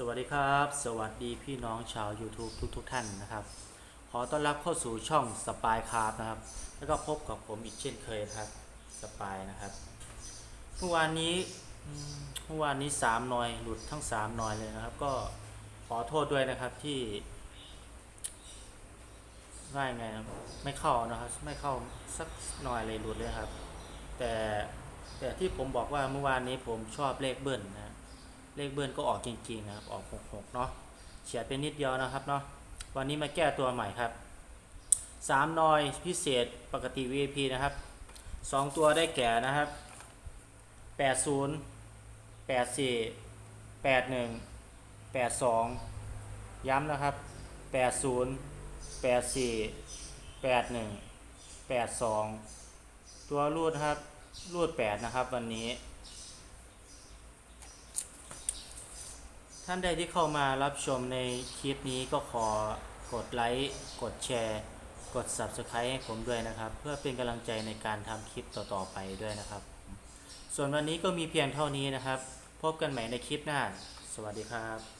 สวัสดีครับ สวัสดีพี่น้องชาว YouTube ทุกทุกๆท่านนะครับ ขอต้อนรับเข้าสู่ช่องสปายคาร์นะครับ แล้วก็พบกับผมอีกเช่นเคยนะครับสปายนะครับเมื่อวานนี้เมื่อวานนี้สามหน่อยหลุดทั้งสามหน่อยเลยนะครับ ก็ขอโทษด้วยนะครับที่ว่ายังไงนะไม่เข้านะครับไม่เข้าสักหน่อยเลยหลุดเลยครับ แต่แต่ที่ผมบอกว่าเมื่อวานนี้ผมชอบเลขเบิ้ลนะ เลขเบิ้ลก็ออกจริงๆนะครับ ออก 66 เนาะเฉียดไปนิดเดียวนะครับเนาะ วันนี้มาแก้ตัวใหม่ครับ 3 นอยพิเศษปกติ VIP นะครับ 2 ตัวได้แก่นะครับ 80 84 81 82 ย้ำนะครับ 80 84 81 82 ตัวรูดครับรูด 8 นะครับ วันนี้ ท่านใดที่เข้ามารับชมในคลิปนี้ก็ขอกดไลค์ กดแชร์ กด Subscribe ให้ผมด้วยนะครับ เพื่อเป็นกำลังใจในการทำคลิปต่อๆไปด้วยนะครับ ส่วนวันนี้ก็มีเพียงเท่านี้นะครับ พบกันใหม่ในคลิปหน้า สวัสดีครับ